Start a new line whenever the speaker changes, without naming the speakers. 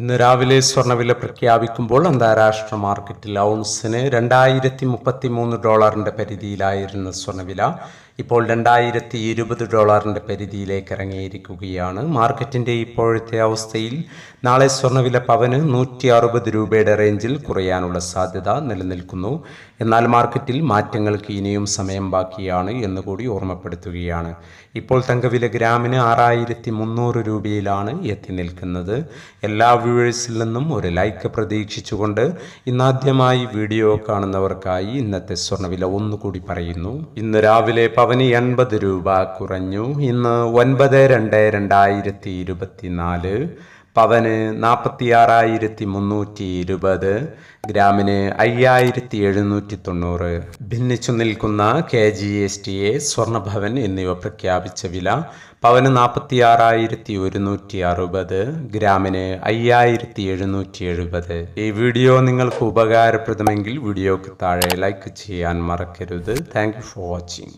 ഇന്ന് രാവിലെ സ്വർണവില പ്രഖ്യാപിക്കുമ്പോൾ അന്താരാഷ്ട്ര മാർക്കറ്റിൽ ഔൺസിന് രണ്ടായിരത്തി മുപ്പത്തി മൂന്ന് ഡോളറിന്റെ പരിധിയിലായിരുന്ന സ്വർണവില ഇപ്പോൾ രണ്ടായിരത്തി ഇരുപത് ഡോളറിന്റെ പരിധിയിലേക്ക് ഇറങ്ങിയിരിക്കുകയാണ്. മാർക്കറ്റിന്റെ ഇപ്പോഴത്തെ അവസ്ഥയിൽ നാളെ സ്വർണവില പവന് നൂറ്റി അറുപത് രൂപയുടെ റേഞ്ചിൽ കുറയാനുള്ള സാധ്യത നിലനിൽക്കുന്നു. എന്നാൽ മാർക്കറ്റിൽ മാറ്റങ്ങൾക്ക് ഇനിയും സമയം ബാക്കിയാണ് എന്നുകൂടി ഓർമ്മപ്പെടുത്തുകയാണ്. ഇപ്പോൾ തങ്കവില ഗ്രാമിന് ആറായിരത്തി മുന്നൂറ് രൂപയിലാണ് എത്തി നിൽക്കുന്നത്. എല്ലാ വ്യൂവേഴ്സിൽ നിന്നും ഒരു ലൈക്ക് പ്രതീക്ഷിച്ചുകൊണ്ട് ഇന്നാദ്യമായി വീഡിയോ കാണുന്നവർക്കായി ഇന്നത്തെ സ്വർണവില ഒന്നുകൂടി പറയുന്നു. ഇന്ന് രാവിലെ പവന് എൺപത് രൂപ കുറഞ്ഞു. ഇന്ന് ഒൻപത് രണ്ട് രണ്ടായിരത്തി ഇരുപത്തിനാല്. പവന് നാൽപ്പത്തി ആറായിരത്തി മുന്നൂറ്റി ഇരുപത് ഗ്രാമിന് അയ്യായിരത്തി എഴുന്നൂറ്റി തൊണ്ണൂറ് ഭിന്നിച്ചു നിൽക്കുന്ന K G S T A Swarnabhavan എന്നിവ പ്രഖ്യാപിച്ച വില പവന് നാൽപ്പത്തി ആറായിരത്തി ഒരുന്നൂറ്റി അറുപത് ഗ്രാമിന് അയ്യായിരത്തി എഴുന്നൂറ്റി എഴുപത് ഈ വീഡിയോ നിങ്ങൾക്ക് ഉപകാരപ്രദമെങ്കിൽ വീഡിയോക്ക് താഴെ ലൈക്ക് ചെയ്യാൻ മറക്കരുത്. Thank you for watching